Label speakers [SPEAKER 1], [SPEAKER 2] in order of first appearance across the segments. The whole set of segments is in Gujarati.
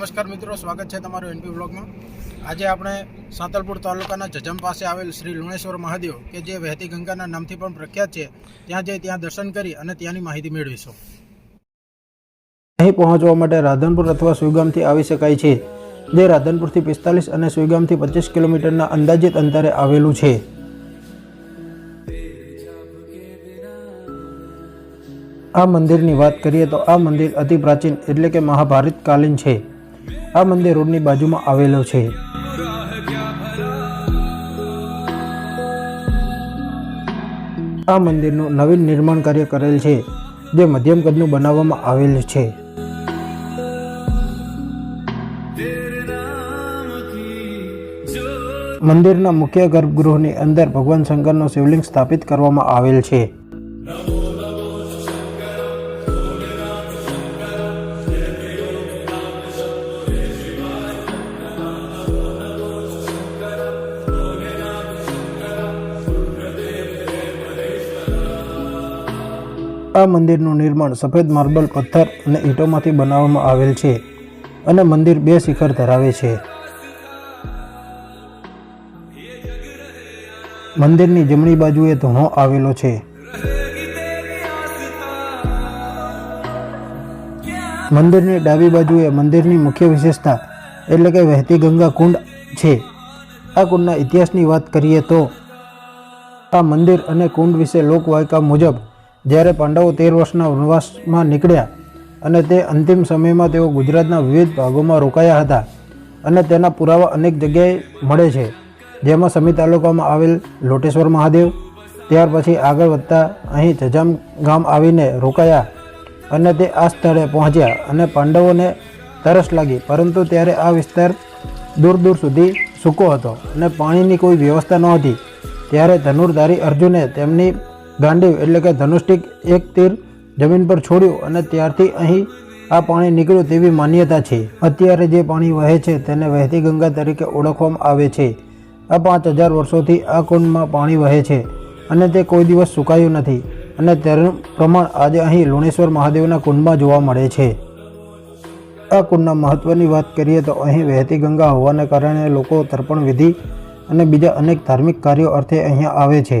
[SPEAKER 1] નમસ્કાર મિત્રો, સ્વાગત છે તમારું એનપી બ્લોગમાં. આજે આપણે સાંતલપુર તાલુકાના જજમ પાસે આવેલ શ્રી લુણેશ્વર મહાદેવ કે જે વહેતી ગંગાના નામથી પણ પ્રખ્યાત છે, ત્યાં જઈ ત્યાં દર્શન કરી અને ત્યાંની માહિતી મેળવીશું. અહીં પહોંચવા માટે રાધનપુર અથવા સુઈગામથી આવી શકાય છે, જે રાધનપુરથી પિસ્તાલીસ અને સુઈગામથી પચીસ કિલોમીટરના અંદાજિત અંતરે આવેલું છે. આ મંદિરની વાત કરીએ તો આ મંદિર અતિ પ્રાચીન એટલે કે મહાભારત કાલીન છે. આ મંદિર રોડની બાજુમાં આવેલો છે. આ મંદિરનું નવીન નિર્માણ કાર્ય કરેલ છે, જે મધ્યમ કદનું બનાવવામાં આવેલ છે. મંદિરના મુખ્ય ગર્ભગૃહની અંદર ભગવાન શંકરનો શિવલિંગ સ્થાપિત કરવામાં આવેલ છે. આ મંદિરનું નિર્માણ સફેદ માર્બલ, પથ્થર અને ઈંટોમાંથી બનાવવામાં આવેલ છે અને મંદિર બે શિખર ધરાવે છે. મંદિરની જમણી બાજુએ ધોણો આવેલો છે. મંદિરની ડાબી બાજુએ મંદિરની મુખ્ય વિશેષતા એટલે કે વહેતી ગંગા કુંડ છે. આ કુંડના ઇતિહાસની વાત કરીએ તો આ મંદિર અને કુંડ વિશે લોકવાયકા મુજબ જ્યારે પાંડવો તેર વર્ષના વનવાસમાં નીકળ્યા અને તે અંતિમ સમયમાં તેઓ ગુજરાતના વિવિધ ભાગોમાં રોકાયા હતા અને તેના પુરાવા અનેક જગ્યાએ મળે છે. જેમાં સમી તાલુકામાં આવેલ લોટેશ્વર મહાદેવ, ત્યાર પછી આગળ વધતા અહીં જજામ ગામ આવીને રોકાયા અને તે આ સ્થળે પહોંચ્યા અને પાંડવોને તરસ લાગી, પરંતુ ત્યારે આ વિસ્તાર દૂર દૂર સુધી સૂકો હતો અને પાણીની કોઈ વ્યવસ્થા નહોતી. ત્યારે ધનુર્ધારી અર્જુને તેમની ગાંડીવ એટલે કે ધનુષ્ટિક એક તીર જમીન પર છોડ્યું અને ત્યારથી અહીં આ પાણી નીકળ્યું તેવી માન્યતા છે. અત્યારે જે પાણી વહે છે તેને વહેતી ગંગા તરીકે ઓળખવામાં આવે છે. આ પાંચ હજાર વર્ષોથી આ કુંડમાં પાણી વહે છે અને તે કોઈ દિવસ સુકાયું નથી અને તેનું પ્રમાણ આજે અહીં લુણેશ્વર મહાદેવના કુંડમાં જોવા મળે છે. આ કુંડના મહત્ત્વની વાત કરીએ તો અહીં વહેતી ગંગા હોવાને કારણે લોકો તર્પણ વિધિ અને બીજા અનેક ધાર્મિક કાર્યો અર્થે અહીંયા આવે છે.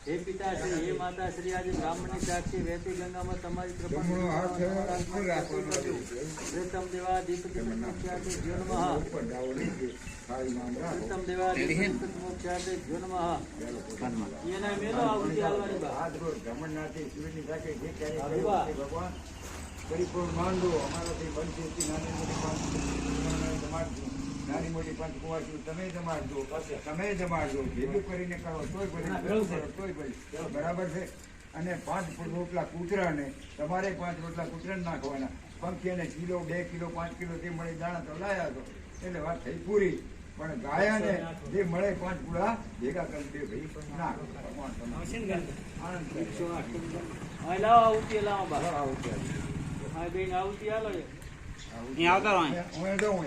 [SPEAKER 2] હે પિતાશ્રી હે માતાશ્રી આજે બ્રાહ્મણની સાક્ષી વહેતી ગંગામાં તમારી કૃપા પ્રથમ દેવા દીપતિ મોક્ષાતે જ્યો નમઃ પ્રથમ દેવા દીપતિ મોક્ષાતે જ્યો નમઃ. એના મેલો આવતી હાલવાની બા.
[SPEAKER 3] પરિપૂર્ણ માંડો અમારાથી પંચેતી નાની મોટી મોટી પંચ કુંવાસી તમે જમાડજો તમે જમાડજો ભેગું કરીને કરો તોય ભલે કરો તોય ભલે. બરાબર છે? અને પાંચ રોટલા કૂતરાને તમારે પાંચ રોટલા કૂતરાને નાખવાના. પંખીને કિલો બે કિલો પાંચ કિલો જે મળે દાણા તો લાયા તો. એટલે વાત થઈ પૂરી. પણ ગાયાને જે મળે પાંચ પૂળા ભેગા કરી દે ભાઈ. ના ભગવાન તમને. આનંદ
[SPEAKER 2] આવતી હાલો. આવતી.
[SPEAKER 3] હું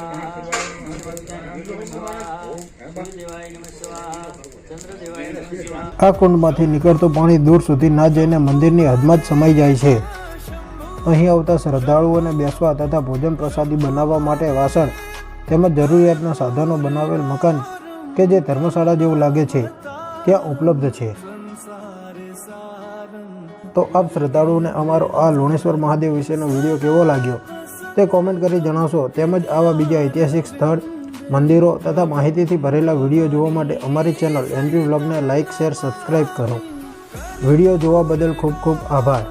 [SPEAKER 1] આ કુંડમાંથી નીકળતું પાણી દૂર સુધી ના જઈને મંદિરની હદમાં જ સમાઈ જાય છે. અહીં આવતા શ્રદ્ધાળુઓને બેસવા તથા ભોજન પ્રસાદી બનાવવા માટે વાસણ તેમજ જરૂરિયાતના સાધનો બનાવેલ મકાન કે જે ધર્મશાળા જેવું લાગે છે, ત્યાં ઉપલબ્ધ છે. તો આપ શ્રદ્ધાળુઓને અમારો આ લુણેશ્વર મહાદેવ વિશેનો વીડિયો કેવો લાગ્યો તે કોમેન્ટ કરી જણાવશો તેમજ આવા બીજા ઐતિહાસિક સ્થળ મંદિરો તથા માહિતીથી ભરેલા વીડિયો જોવા માટે અમારી ચેનલ એનપી વ્લોગને લાઇક શેર સબસ્ક્રાઈબ કરો. વીડિયો જોવા બદલ ખૂબ ખૂબ આભાર.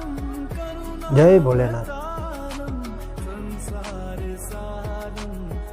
[SPEAKER 1] જય ભોલેનાથ.